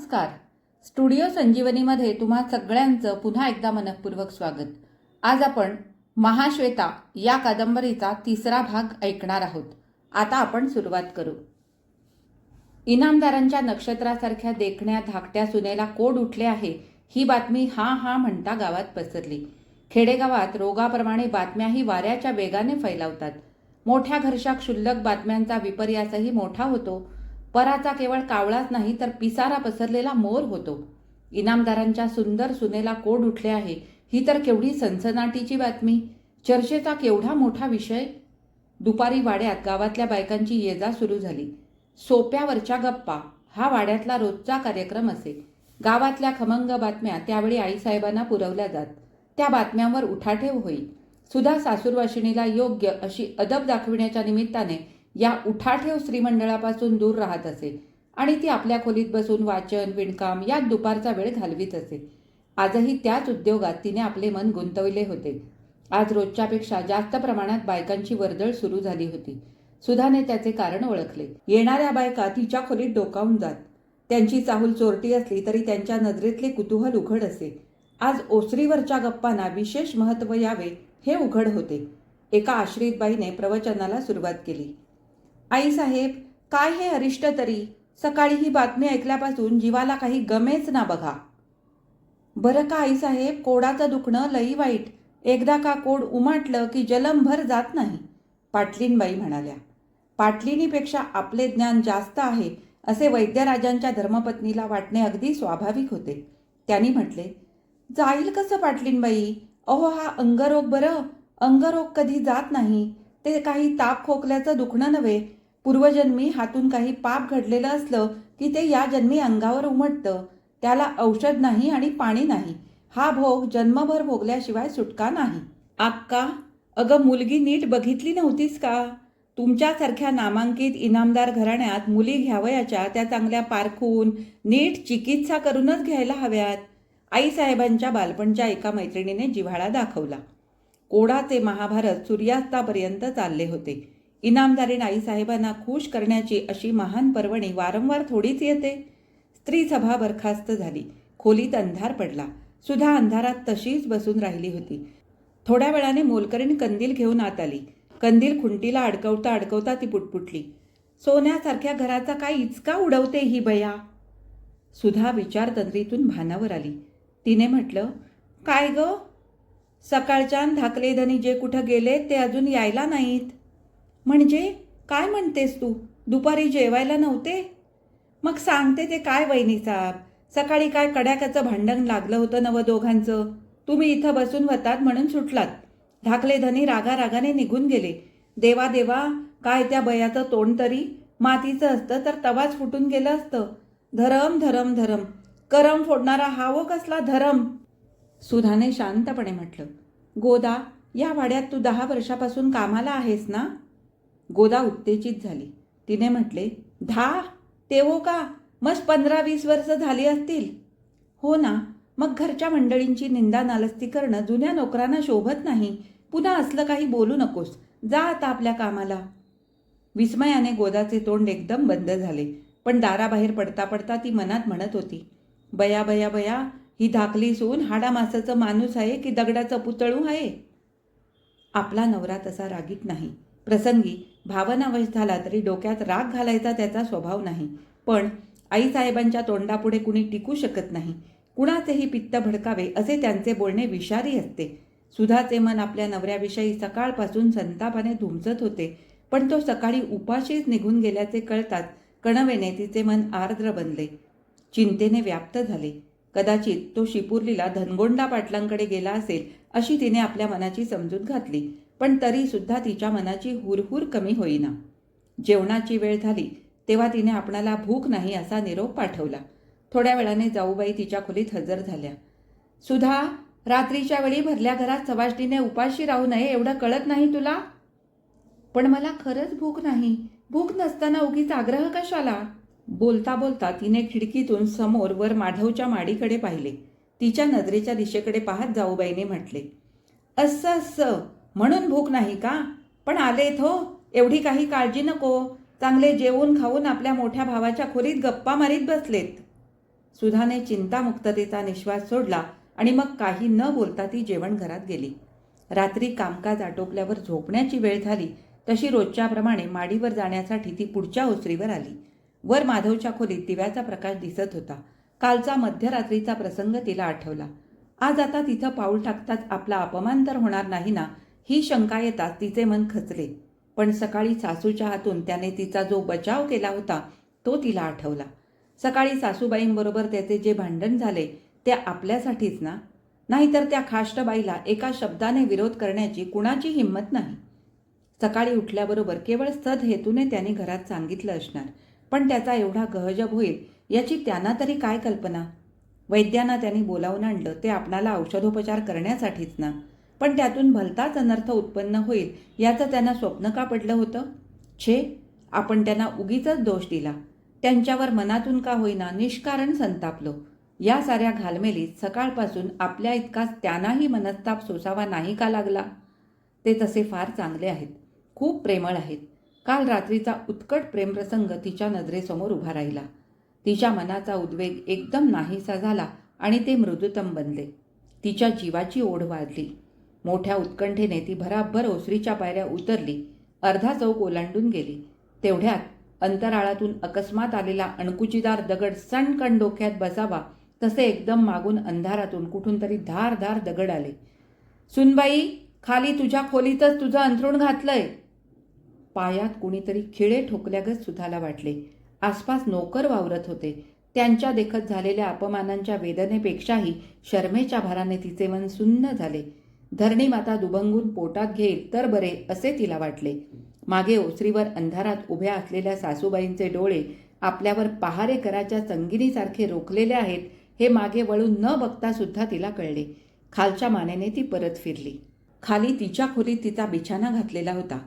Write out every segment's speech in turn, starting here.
नमस्कार. स्टुडिओ संजीवनीमध्ये तुम्हा सगळ्यांचं पुन्हा एकदा मनपूर्वक स्वागत. आज आपण महाश्वेता या कादंबरीचा तिसरा भाग ऐकणार आहोत. आता आपण सुरुवात करू. इनामदारांच्या नक्षत्रासारख्या देखण्या धाकट्या सुनेला कोड उठले आहे ही बातमी हा हा म्हणता गावात पसरली. खेडेगावात रोगाप्रमाणे बातम्याही वाऱ्याच्या वेगाने फैलावतात. मोठ्या घर्षा क्षुल्लक बातम्यांचा विपर्यासही मोठा होतो पराचा केवळ कावळाच नाही तर पिसारा पसरलेला मोर होतो. इनामदारांच्या सुंदर सुनेला कोड उठले आहे ही तर केवढी सनसनाटीची बातमी. चर्चेचा केवढा मोठा विषय? दुपारी वाड्यात गावातल्या बायकांची येजा सुरू झाली. सोप्यावरच्या गप्पा हा वाड्यातला रोजचा कार्यक्रम असे. गावातल्या खमंग बातम्या त्यावेळी आईसाहेबांना पुरवल्या जात. त्या बातम्यांवर उठाठेव होई सुधा सासूरवाशिणीला योग्य अशी अदब दाखविण्याच्या निमित्ताने या उठाठेव श्रीमंडळापासून दूर राहत असे आणि ती आपल्या खोलीत बसून वाचन विणकाम यात दुपारचा वेळ घालवीत असे. आजही त्याच उद्योगात तिने आपले मन गुंतवले होते. आज रोजच्यापेक्षा जास्त प्रमाणात बायकांची वर्दळ सुरू झाली होती. सुधाने त्याचे कारण ओळखले. येणाऱ्या बायका तिच्या खोलीत डोकावून जात. त्यांची चाहूल चोरटी असली तरी त्यांच्या नजरेतले कुतूहल उघड असे. आज ओसरीवरच्या गप्पांना विशेष महत्त्व यावे हे उघड होते. एका आश्रित बाईने प्रवचनाला सुरुवात केली. आईसाहेब काय हे अरिष्ट तरी? सकाळी ही बातमी ऐकल्यापासून जीवाला काही गमेच ना बघा. बरं का आईसाहेब कोडाचं दुखणं लई वाईट. एकदा का कोड उमाटलं की जलमभर जात नाही? पाटलीनबाई म्हणाल्या. पाटलिनीपेक्षा आपले ज्ञान जास्त आहे असे वैद्यराजांच्या धर्मपत्नीला वाटणे अगदी स्वाभाविक होते. त्यांनी म्हटले जाईल कसं पाटलीनबाई? अहो हा अंगरोग बरं. अंगरोग कधी जात नाही. ते काही ताप खोकल्याचं दुखणं नव्हे. पूर्वजन्मी हातून काही पाप घडलेलं असलं की ते या जन्मी अंगावर उमटतं. त्याला औषध नाही आणि पाणी नाही. हा भोग जन्मभर भोगल्याशिवाय सुटका नाही. आक्का अगं मुलगी नीट बघितली नव्हतीस का? तुमच्यासारख्या नामांकित इनामदार घराण्यात मुली घ्यावयाच्या त्या चांगल्या पारखून नीट चिकित्सा करूनच घ्यायला हव्यात. आईसाहेबांच्या बालपणच्या एका मैत्रिणीने जिव्हाळा दाखवला. कोडाचे महाभारत सूर्यास्तापर्यंत चालले होते. इनामदारीन आईसाहेबांना खुश करण्याची अशी महान पर्वणी वारंवार थोडीच येते. स्त्री सभा बरखास्त झाली. खोलीत अंधार पडला. सुधा अंधारात तशीच बसून राहिली होती. थोड्या वेळाने मोलकरीण कंदील घेऊन आत आली. कंदील खुंटीला अडकवता अडकवता ती पुटपुटली. सोन्यासारख्या घराचा काय इचका उडवते ही बया? सुधा विचारतंत्रीतून भानावर आली. तिने म्हटलं काय ग? सकाळच्यान धाकले धनी जे कुठं गेले ते अजून यायला नाहीत. म्हणजे काय म्हणतेस तू? दुपारी जेवायला नव्हते? मग सांगते ते काय वहिनी साहेब? सकाळी काय कड्याकाचं भांडण लागलं होतं नवं दोघांचं? तुम्ही इथं बसून होतात म्हणून सुटलात. धाकले धनी रागा रागाने निघून गेले. देवा देवा काय त्या बयाचं तोंड तरी? मातीचं असतं तर तवाच फुटून गेलं असतं. धरम धरम धरम. करम फोडणारा हावो कसला धरम? सुधाने शांतपणे म्हटलं गोदा या वाड्यात तू दहा वर्षापासून कामाला आहेस ना? गोदा उत्तेजित झाली. तिने म्हटले दहा तेवो का? मग पंधरा वीस वर्ष झाली असतील. हो ना. मग घरच्या मंडळींची निंदा नालस्ती करणं जुन्या नोकरांना शोभत नाही. पुन्हा असलं काही बोलू नकोस. जा आता आपल्या कामाला. विस्मयाने गोदाचे तोंड एकदम बंद झाले पण दाराबाहेर पडता पडता ती मनात म्हणत होती बया बया बया ही धाकली सून हाडामासाचं माणूस आहे की दगडाचं पुतळू आहे? आपला नवरा तसा रागीत नाही. प्रसंगी भावनावश झाला तरी डोक्यात राग घालायचा त्याचा स्वभाव नाही. पण आईसाहेबांच्या तोंडापुढे कुणी टिकू शकत नाही. कुणाचेही पित्त भडकावे असे त्यांचे बोलणे विषारी असते. सुधाचे मन आपल्या नवऱ्याविषयी सकाळपासून संतापाने धुमसत होते. पण तो सकाळी उपाशीच निघून गेल्याचे कळताच कणवेने तिचे मन आर्द्र बनले. चिंतेने व्याप्त झाले. कदाचित तो शिपुर्लीला धनगोंडा पाटलांकडे गेला असेल अशी तिने आपल्या मनाची समजूत घातली. पण तरीसुद्धा तिच्या मनाची हुरहुर कमी होईना. जेवणाची वेळ झाली तेव्हा तिने आपणाला भूक नाही असा निरोप पाठवला. थोड्या वेळाने जाऊबाई तिच्या खोलीत हजर झाल्या. सुधा रात्रीच्या वेळी भरल्या घरात सवाष्टीने उपाशी राहू नये एवढं कळत नाही तुला? पण मला खरंच भूक नाही. भूक नसताना उगीच आग्रह कशाला? बोलता बोलता तिने खिडकीतून समोर वर माधवच्या माडीकडे पाहिले. तिच्या नजरेच्या दिशेकडे पाहत जाऊबाईने म्हटले असं असं. म्हणून भूक नाही का? पण आलेत हो एवढी काही काळजी नको. चांगले जेवून खाऊन आपल्या मोठ्या भावाच्या खोलीत गप्पा मारीत बसलेत. सुधाने चिंतामुक्ततेचा निश्वास सोडला आणि मग काही न बोलता ती जेवण घरात गेली. रात्री कामकाज आटोपल्यावर झोपण्याची वेळ झाली. तशी रोजच्याप्रमाणे माडीवर जाण्यासाठी ती पुढच्या ओसरीवर आली. वर माधवच्या खोलीत दिव्याचा प्रकाश दिसत होता. कालचा मध्यरात्रीचा प्रसंग तिला आठवला. आज आता तिथं पाऊल टाकताच आपला अपमान तर होणार नाही ना? ही शंका येताच तिचे मन खचले. पण सकाळी सासूच्या हातून त्याने तिचा जो बचाव केला होता तो तिला आठवला. सकाळी सासूबाईंबरोबर त्याचे जे भांडण झाले ते आपल्यासाठीच ना? नाहीतर त्या खाष्टबाईला एका शब्दाने विरोध करण्याची कुणाची हिंमत नाही? सकाळी उठल्याबरोबर केवळ सद हेतूने त्याने घरात सांगितलं असणार. पण त्याचा एवढा गहजब होईल याची त्यांना तरी काय कल्पना? वैद्यांना त्यांनी बोलावून आणलं ते आपणाला औषधोपचार करण्यासाठीच ना? पण त्यातून भलताच अनर्थ उत्पन्न होईल याचं त्यांना स्वप्न का पडलं होतं? छे आपण त्यांना उगीच दोष दिला. त्यांच्यावर मनातून का होईना निष्कारण संतापलो. या साऱ्या घालमेलीत सकाळपासून आपल्या इतकाच त्यांनाही मनस्ताप सोसावा नाही का लागला? ते तसे फार चांगले आहेत. खूप प्रेमळ आहेत. काल रात्रीचा उत्कट प्रेमप्रसंग तिच्या नजरेसमोर उभा राहिला. तिच्या मनाचा उद्वेग एकदम नाहीसा झाला आणि ते मृदुतम बनले. तिच्या जीवाची ओढ वाढली. मोठ्या उत्कंठेने ती भराभर ओसरीच्या पायऱ्या उतरली. अर्धा चौक ओलांडून गेली. तेवढ्यात अंतराळातून अकस्मात आलेला अणकुचीदार दगड सणकण डोक्यात बसावा तसे एकदम मागून अंधारातून कुठून तरी धार धार दगड आले. सुनबाई खाली तुझ्या खोलीतच तुझं अंथरूण घातलंय. पायात कुणीतरी खिळे ठोकल्यागत सुधाला वाटले. आसपास नोकर वावरत होते. त्यांच्या देखत झालेल्या अपमानांच्या वेदनेपेक्षाही शर्मेच्या भाराने तिचे मन सुन्न झाले. धरणी माता दुबंगून पोटात घेईल तर बरे असे तिला वाटले. मागे ओसरीवर अंधारात उभ्या असलेल्या सासूबाईंचे डोळे आपल्यावर पहारे कराच्या संगिनीसारखे रोखलेले आहेत हे मागे वळून न बघता सुद्धा तिला कळले. खालच्या मानेने ती परत फिरली. खाली तिच्या खोलीत तिचा बिछाना घातलेला होता.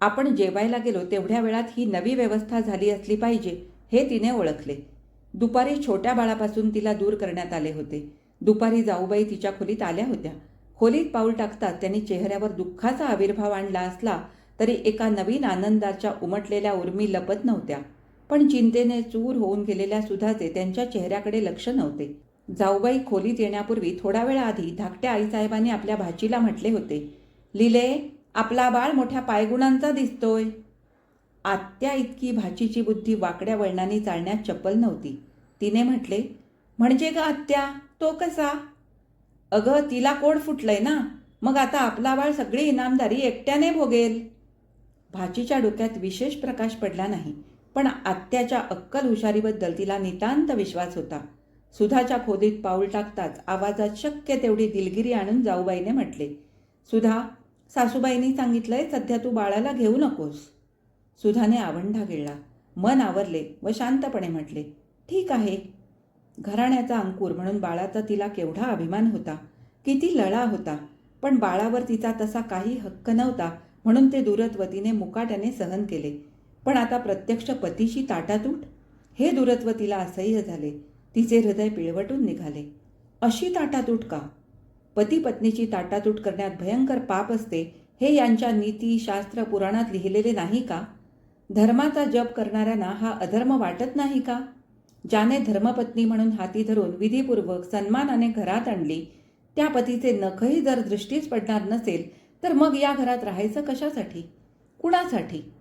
आपण जेवायला गेलो तेवढ्या वेळात ही नवी व्यवस्था झाली असली पाहिजे हे तिने ओळखले. दुपारी छोट्या बाळापासून तिला दूर करण्यात आले होते. दुपारी जाऊबाई तिच्या खोलीत आल्या होत्या. खोलीत पाऊल टाकताच त्यांनी चेहऱ्यावर दुःखाचा आविर्भाव आणला असला तरी एका नवीन आनंदाच्या उमटलेल्या उर्मी लपत नव्हत्या. पण चिंतेने चूर होऊन गेलेल्या सुधाचे त्यांच्या चेहऱ्याकडे लक्ष नव्हते. जाऊबाई खोलीत येण्यापूर्वी थोडा वेळ आधी धाकट्या आईसाहेबांनी आपल्या भाचीला म्हटले होते लिले आपला बाळ मोठ्या पायगुणांचा दिसतोय. आत्या इतकी भाचीची बुद्धी वाकड्या वळणाने चालण्यात चपल नव्हती. तिने म्हटले म्हणजे ग आत्या तो कसा? अगं तिला कोड फुटलंय ना. मग आता आपला बाळ सगळी इनामदारी एकट्याने भोगेल. भाचीच्या डोक्यात विशेष प्रकाश पडला नाही पण आत्याच्या अक्कल हुशारीबद्दल तिला नितांत विश्वास होता. सुधाच्या खोदीत पाऊल टाकताच आवाजात शक्य तेवढी दिलगिरी आणून जाऊबाईने म्हटले सुधा सासूबाईंनी सांगितलंय सध्या तू बाळाला घेऊ नकोस. सुधाने आवंढा गिळला मन आवरले व शांतपणे म्हटले ठीक आहे. घराण्याचा अंकुर म्हणून बाळाचा तिला केवढा अभिमान होता. किती लळा होता. पण बाळावर तिचा तसा काही हक्क नव्हता म्हणून ते दूरत्वतीने मुकाट्याने सहन केले. पण आता प्रत्यक्ष पतीशी ताटातूट? हे दूरत्व तिला असह्य झाले. तिचे हृदय पिळवटून निघाले. अशी ताटातूट का? पती पत्नीची ताटातूट करण्यात भयंकर पाप असते हे यांच्या नीती शास्त्र पुराणात लिहिलेले नाही का? धर्माचा जप करणाऱ्यांना हा अधर्म वाटत नाही का? ज्याने धर्मपत्नी म्हणून हाती धरून विधीपूर्वक सन्मानाने घरात आणली त्या पतीचे नखही जर दृष्टीच पडणार नसेल तर मग या घरात राहायचं कशासाठी? कुणासाठी?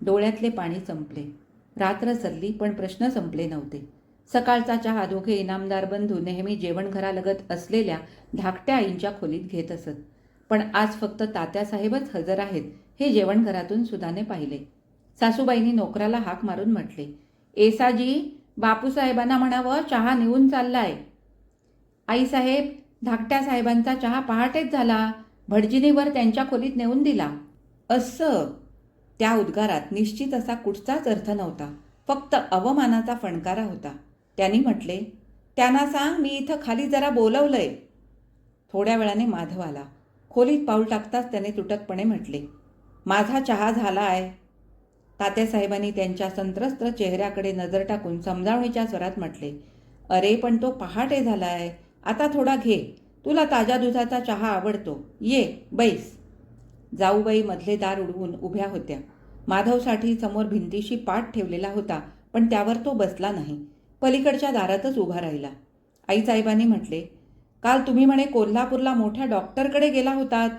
डोळ्यातले पाणी संपले. रात्र सरली पण प्रश्न संपले नव्हते. सकाळचा चहा दोघे इनामदार बंधू नेहमी जेवणघरालगत असलेल्या धाकट्या आईंच्या खोलीत घेत असत. पण आज फक्त तात्यासाहेबच हजर आहेत हे जेवणघरातून सुधाने पाहिले. सासूबाईंनी नोकराला हाक मारून म्हटले एसाजी बापूसाहेबांना म्हणावं चहा नेऊन चाललाय. आईसाहेब धाकट्या साहेबांचा चहा पहाटेच झाला. भटजीनीवर त्यांच्या खोलीत नेऊन दिला. असं. त्या उद्गारात निश्चित असा कुठचाच अर्थ नव्हता. फक्त अवमानाचा फणकारा होता. त्यांनी म्हटले त्यांना सांग मी इथं खाली जरा बोलवलंय. थोड्या वेळाने माधव आला. खोलीत पाऊल टाकताच त्याने तुटकपणे म्हटले माझा चहा झाला आहे तात्यासाहेबांनी त्यांच्या संत्रस्त चेहऱ्याकडे नजर टाकून समजावणीच्या स्वरात म्हटले अरे पण तो पहाटे झाला आहे आता थोडा घे. तुला ताज्या दुधाचा चहा आवडतो. ये बैस. जाऊबाई मधले दार उडवून उभ्या होत्या. माधवसाठी समोर भिंतीशी पाठ ठेवलेला होता पण त्यावर तो बसला नाही. पलीकडच्या दारातच उभा राहिला. आईसाहेबांनी म्हटले काल तुम्ही म्हणे कोल्हापूरला मोठ्या डॉक्टरकडे गेला होतात.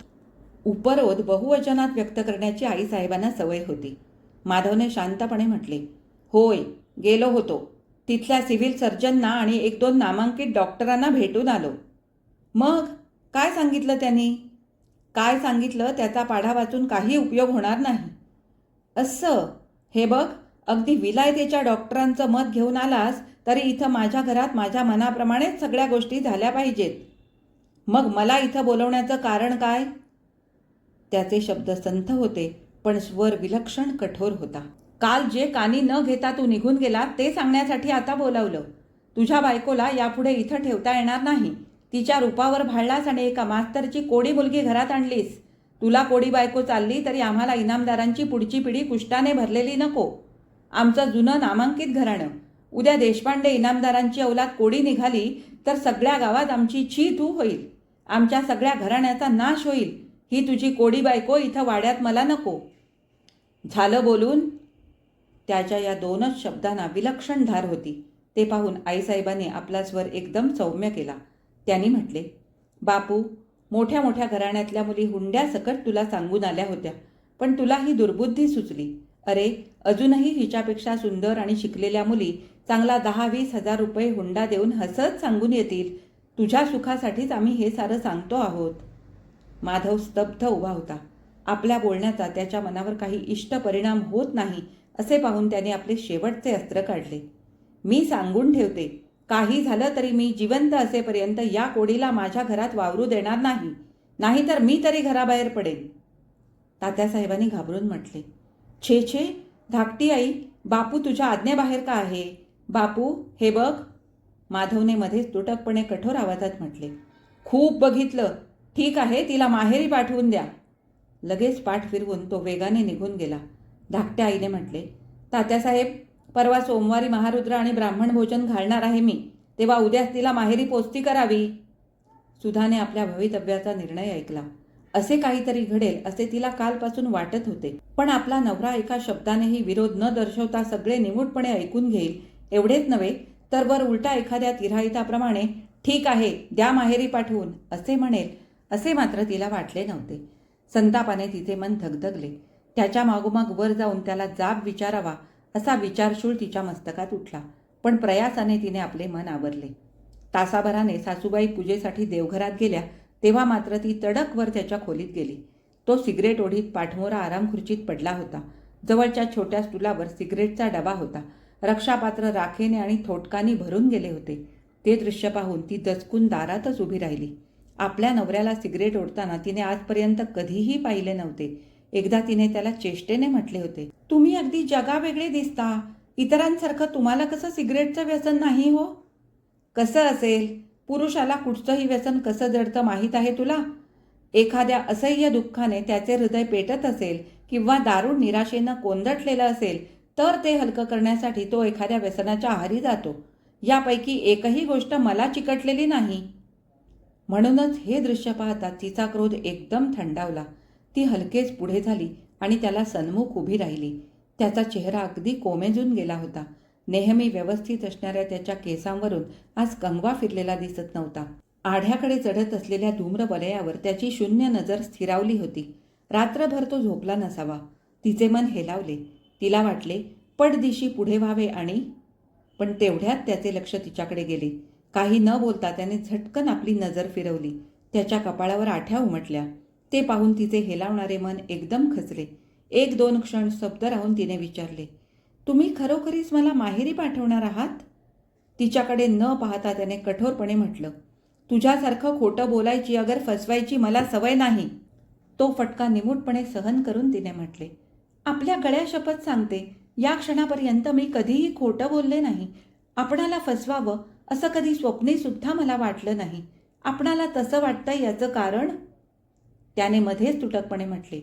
उपरोध बहुवचनात व्यक्त करण्याची आईसाहेबांना सवय होती. माधवने शांतपणे म्हटले होय गेलो होतो. तिथल्या सिव्हिल सर्जनना आणि एक दोन नामांकित डॉक्टरांना भेटून आलो. मग? काय सांगितलं त्यांनी? काय सांगितलं त्याचा पाढा वाचून काही उपयोग होणार नाही. असं? हे बघ अगदी विलायतेच्या डॉक्टरांचं मत घेऊन आलास तरी इथं माझ्या घरात माझ्या मनाप्रमाणेच सगळ्या गोष्टी झाल्या पाहिजेत. मग मला इथं बोलवण्याचं कारण काय? त्याचे शब्द संथ होते. पण स्वर विलक्षण कठोर होता. काल जे कानी न घेता तू निघून गेला ते सांगण्यासाठी आता बोलावलं. तुझ्या बायकोला यापुढे इथं ठेवता येणार नाही. तिच्या रूपावर भाळलास आणि एका मास्तरची कोडी मुलगी घरात आणलीस. तुला कोडी बायको चालली तरी आम्हाला इनामदारांची पुढची पिढी कुष्टाने भरलेली नको. आमचं जुनं नामांकित घराणं. उद्या देशपांडे इनामदारांची अवलाद कोडी निघाली तर सगळ्या गावात आमची छी तू होईल. आमच्या सगळ्या घराण्याचा नाश होईल. ही तुझी कोडी बायको इथं वाड्यात मला नको. झालं बोलून त्याच्या या दोनच शब्दांना विलक्षण धार होती. ते पाहून आईसाहेबांनी आपला स्वर एकदम सौम्य केला. त्यांनी म्हटले बापू मोठ्या मोठ्या घराण्यातल्या मुली हुंड्या सकट तुला सांगून आल्या होत्या पण तुला ही दुर्बुद्धी सुचली. अरे अजूनही हिच्यापेक्षा सुंदर आणि शिकलेल्या मुली चांगला दहा वीस हजार रुपये हुंडा देऊन हसत सांगून येतील. तुझ्या सुखासाठीच आम्ही हे सारं सांगतो आहोत. माधव स्तब्ध उभा होता. आपल्या बोलण्याचा त्याच्या मनावर काही इष्ट परिणाम होत नाही असे पाहून त्याने आपले शेवटचे अस्त्र काढले. मी सांगून ठेवते काही झालं तरी मी जिवंत असेपर्यंत या कोडीला माझ्या घरात वावरू देणार नाही नाहीतर मी तरी घराबाहेर पडेन. तात्यासाहेबांनी घाबरून म्हटले छे छे धाकटी आई बापू तुझ्या आज्ञेबाहेर का आहे? बापू हे बघ. माधवने मध्येच तुटकपणे कठोर आवाजात म्हटले खूप बघितलं ठीक आहे तिला माहेरी पाठवून द्या. लगेच पाठ फिरवून तो वेगाने निघून गेला. धाकट्या आईने म्हटले तात्यासाहेब परवा सोमवारी महारुद्र आणि ब्राह्मण भोजन घालणार आहे मी. तेव्हा उद्याच तिला माहेरी पोचती करावी. सुधाने आपल्या भवितव्याचा निर्णय ऐकला. असे काहीतरी घडेल असे तिला कालपासून वाटत होते. पण आपला नवरा एका शब्दानेही विरोध न दर्शवता सगळे निमूटपणे ऐकून घेईल एवढेच नव्हे तर वर उलटा एखाद्या तिराहिताप्रमाणे ठीक आहे द्या माहेरी पाठवून असे म्हणेल असे मात्र तिला वाटले नव्हते. संतापाने तिचे मन धगधगले. त्याच्या मागोमाग वर जाऊन त्याला जाब विचारावा असा विचारशूळ तिच्या मस्तकात उठला पण प्रयासाने तिने आपले मन आवरले. तासाभराने सासूबाई पूजेसाठी देवघरात गेल्या तेव्हा मात्र ती तडकवर त्याच्या खोलीत गेली. तो सिगरेट ओढीत पाठमोरा आराम खुर्चीत पडला होता. जवळच्या छोट्या स्टुलावर सिगरेटचा डबा होता. रक्षापात्र राखेने आणि थोटकानी भरून गेले होते. ते दृश्य पाहून ती दचकून दारातच उभी राहिली. आपल्या नवऱ्याला सिगरेट ओढताना तिने आजपर्यंत कधीही पाहिले नव्हते. एकदा तिने त्याला चेष्टेने म्हटले होते तुम्ही अगदी जगावेगळे दिसता. इतरांसारखं तुम्हाला कसं सिगरेटचं व्यसन नाही हो? कसं असेल? पुरुषाला कुठचंही व्यसन कसं जडतं माहीत आहे तुला? एखाद्या असह्य दुःखाने त्याचे हृदय पेटत असेल किंवा दारुण निराशेनं कोंदटलेलं असेल तर ते हलकं करण्यासाठी तो एखाद्या व्यसनाच्या आहारी जातो. यापैकी एकही गोष्ट मला चिकटलेली नाही. म्हणूनच हे दृश्य पाहता तिचा क्रोध एकदम थंडावला. ती हलकेच पुढे झाली आणि त्याला सन्मुख उभी राहिली. त्याचा चेहरा अगदी कोमेजून गेला होता. नेहमी व्यवस्थित असणाऱ्या त्याच्या केसांवरून आज कंगवा फिरलेला दिसत नव्हता. आढ्याकडे चढत असलेल्या धूम्रवलयावर त्याची शून्य नजर स्थिरावली होती. रात्रभर तो झोपला नसावा. तिचे मन हेलावले. तिला वाटले पडदिशी पुढे व्हावे आणि पण तेवढ्यात त्याचे लक्ष तिच्याकडे गेले. काही न बोलता त्याने झटकन आपली नजर फिरवली. त्याच्या कपाळावर आठ्या उमटल्या. ते पाहून तिचे हेलावणारे मन एकदम खचले. एक दोन क्षण स्तब्ध राहून तिने विचारले तुम्ही खरोखरीच मला माहेरी पाठवणार आहात? तिच्याकडे न पाहता त्याने कठोरपणे म्हटलं तुझ्यासारखं खोटं बोलायची अगर फसवायची मला सवय नाही. तो फटका निमूटपणे सहन करून तिने म्हटले आपल्या गळ्या शपथ सांगते. या क्षणापर्यंत मी कधीही खोटं बोलले नाही. आपणाला फसवावं असं कधी स्वप्नेसुद्धा मला वाटलं नाही. आपणाला तसं वाटतं याचं कारण? त्याने मध्येच तुटकपणे म्हटले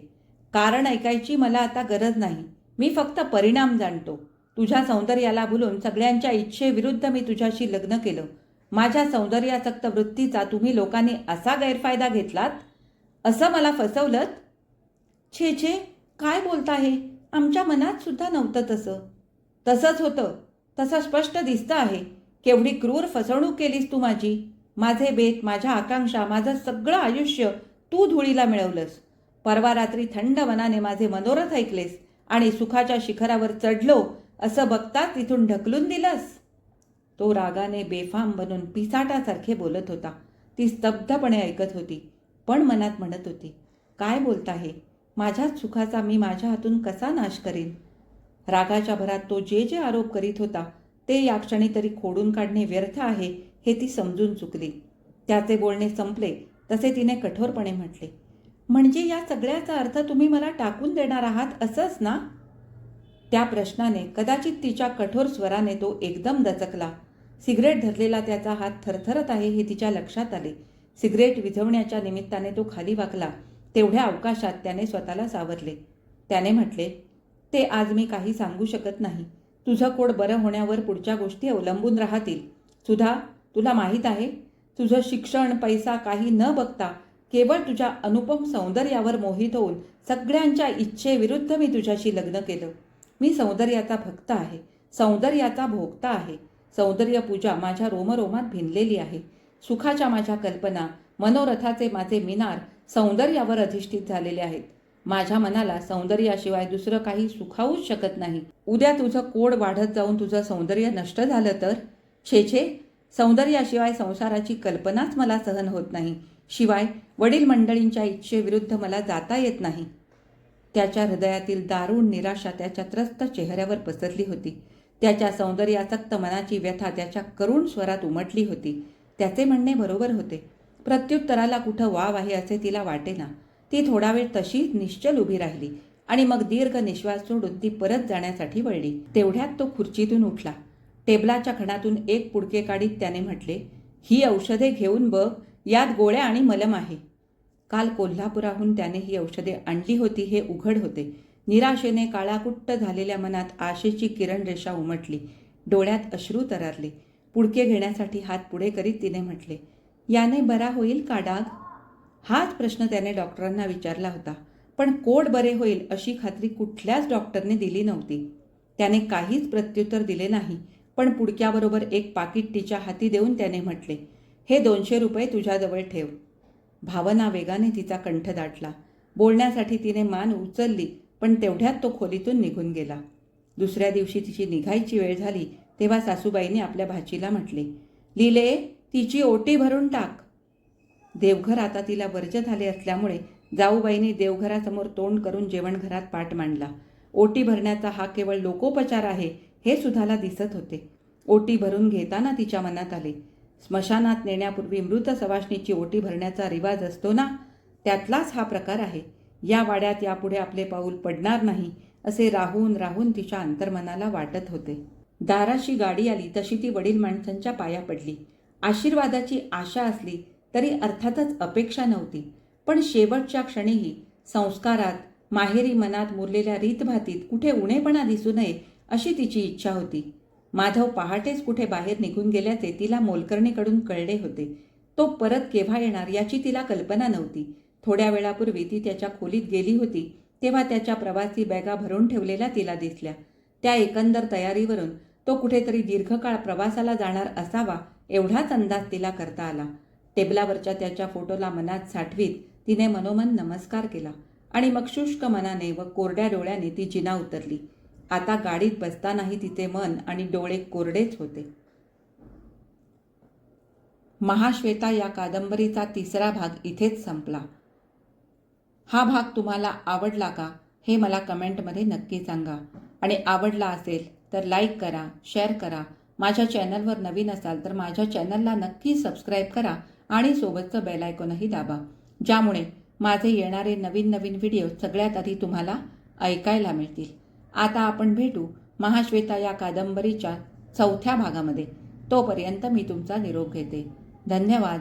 कारण ऐकायची मला आता गरज नाही. मी फक्त परिणाम जाणतो. तुझ्या सौंदर्याला भुलून सगळ्यांच्या इच्छेविरुद्ध मी तुझ्याशी लग्न केलं. माझ्या सौंदर्यासक्त वृत्तीचा तुम्ही लोकांनी असा गैरफायदा घेतलात? असं मला फसवलं छे छे काय बोलता हे? आमच्या मनात सुद्धा नव्हतं तसं. तसंच होतं. तसं स्पष्ट दिसतं आहे. केवढी क्रूर फसवणूक केलीस तू माझी? माझे बेत माझ्या आकांक्षा माझं सगळं आयुष्य तू धुळीला मिळवलंस. परवा रात्री थंड मनाने माझे मनोरथ ऐकलेस आणि सुखाच्या शिखरावर चढलो असं बघताच तिथून ढकलून दिलंस. तो रागाने बेफाम बनून पिसाटासारखे बोलत होता. ती स्तब्धपणे ऐकत होती पण मनात म्हणत होती काय बोलता हे? माझ्याच सुखाचा मी माझ्या हातून कसा नाश करीन? रागाच्या भरात तो जे जे आरोप करीत होता ते या क्षणी तरी खोडून काढणे व्यर्थ आहे हे ती समजून चुकली. त्याचे बोलणे संपले तसे तिने कठोरपणे म्हटले. म्हणजे या सगळ्याचा अर्थ तुम्ही मला टाकून देणार आहात असंच ना? त्या प्रश्नाने कदाचित तिच्या कठोर स्वराने तो एकदम दचकला. सिगरेट धरलेला त्याचा हात थरथरत आहे हे तिच्या लक्षात आले. सिगरेट विझवण्याच्या निमित्ताने तो खाली वाकला. तेवढ्या अवकाशात त्याने स्वतःला सावरले. त्याने म्हटले ते आज मी काही सांगू शकत नाही. तुझं कोड बरं होण्यावर पुढच्या गोष्टी अवलंबून राहतील. सुधा तुला माहीत आहे तुझं शिक्षण पैसा काही न बघता केवळ तुझ्या अनुपम सौंदर्यावर मोहित होऊन सगळ्यांच्या इच्छेविरुद्ध मी तुझ्याशी लग्न केलं. मी सौंदर्याचा भक्त आहे सौंदर्याचा भोगता आहे. सौंदर्य पूजा माझ्या रोमरोमात भिनलेली आहे. सुखाच्या माझ्या कल्पना मनोरथाचे माझे मिनार सौंदर्यावर अधिष्ठित झालेले आहेत. माझ्या मनाला सौंदर्याशिवाय दुसरं काही सुखावूच शकत नाही. उद्या तुझं कोड वाढत जाऊन तुझं सौंदर्य नष्ट झालं तर? छे छे. सौंदर्याशिवाय संसाराची कल्पनाच मला सहन होत नाही. शिवाय वडील मंडळींच्या इच्छेविरुद्ध मला जाता येत नाही. त्याच्या हृदयातील दारुण निराशा त्याच्या त्रस्त चेहऱ्यावर पसरली होती. त्याच्या सौंदर्यासक्त मनाची व्यथा त्याच्या करुण स्वरात उमटली होती. त्याचे म्हणणे बरोबर होते. प्रत्युत्तराला कुठं वाव आहे असे तिला वाटेना. ती थोडा वेळ तशीच निश्चल उभी राहिली आणि मग दीर्घ निश्वास सोडून ती परत जाण्यासाठी वळली. तेवढ्यात तो खुर्चीतून उठला. टेबलाच्या खणातून एक पुडके काढीत त्याने म्हटले ही औषधे घेऊन बघ यात गोळ्या आणि मलम आहे. काल कोल्हापुराहून त्याने ही औषधे आणली होती हे उघड होते. निराशेने काळाकुट्ट झालेल्या मनात आशेची किरण रेषा उमटली. डोळ्यात अश्रू तरारले. पुडके घेण्यासाठी हात पुढे करीत तिने म्हटले याने बरा होईल का डाग? हाच प्रश्न त्याने डॉक्टरांना विचारला होता. पण कोड बरे होईल अशी खात्री कुठल्याच डॉक्टरने दिली नव्हती. त्याने काहीच प्रत्युत्तर दिले नाही पण पुडक्याबरोबर एक पाकिट तिच्या हाती देऊन त्याने म्हटले हे दोनशे रुपये तुझ्याजवळ ठेव. भावना वेगाने तिचा कंठ दाटला. बोलण्यासाठी तिने मान उचलली पण तेवढ्यात तो खोलीतून निघून गेला. दुसऱ्या दिवशी तिची निघायची वेळ झाली तेव्हा सासूबाईने आपल्या भाचीला म्हटले लिले तिची ओटी भरून टाक. देवघर आता तिला वर्ज झाले असल्यामुळे जाऊबाईने देवघरासमोर तोंड करून जेवणघरात पाठ मांडला. ओटी भरण्याचा हा केवळ लोकोपचार आहे हे सुधाला दिसत होते. ओटी भरून घेताना तिच्या मनात आले. स्मशानात नेण्यापूर्वी मृत सवाशणीची ओटी भरण्याचा रिवाज असतो ना? त्यातलाच हा प्रकार आहे. या वाड्यात यापुढे आपले पाऊल पडणार नाही असे राहून राहून तिच्या अंतर्मनाला वाटत होते. दाराशी गाडी आली तशी ती वडील माणसांच्या पाया पडली. आशीर्वादाची आशा असली तरी अर्थातच अपेक्षा नव्हती. पण शेवटच्या क्षणीही संस्कारात माहेरी मनात मुरलेल्या रीतभातीत कुठे उणेपणा दिसू नये अशी तिची इच्छा होती. माधव पहाटेच कुठे बाहेर निघून गेल्याचे तिला मोलकर्णीकडून कळले होते. तो परत केव्हा येणार याची तिला कल्पना नव्हती. थोड्या वेळापूर्वी ती त्याच्या खोलीत गेली होती तेव्हा त्याच्या प्रवासी बॅगा भरून ठेवलेल्या तिला दिसल्या. त्या एकंदर तयारीवरून तो कुठेतरी दीर्घकाळ प्रवासाला जाणार असावा एवढाच अंदाज तिला करता आला. टेबलावरच्या त्याच्या फोटोला मनात साठवीत तिने मनोमन नमस्कार केला आणि मग शुष्क मनाने व कोरड्या डोळ्याने ती जिना उतरली. आता गाडीत बसतानाही तिचे मन आणि डोळे कोरडेच होते. महाश्वेता या कादंबरीचा तिसरा भाग इथेच संपला. हा भाग तुम्हाला आवडला का हे मला कमेंटमध्ये नक्की सांगा. आणि आवडला असेल तर लाईक करा शेअर करा. माझ्या चॅनलवर नवीन असाल तर माझ्या चॅनलला नक्की सबस्क्राईब करा आणि सोबतचं बेल आयकॉनही दाबा. ज्यामुळे माझे येणारे नवीन नवीन व्हिडिओ सगळ्यात आधी तुम्हाला ऐकायला मिळतील. आता आपण भेटू महाश्वेता या कादंबरीच्या चौथ्या भागामध्ये. तोपर्यंत मी तुमचा निरोप घेते. धन्यवाद.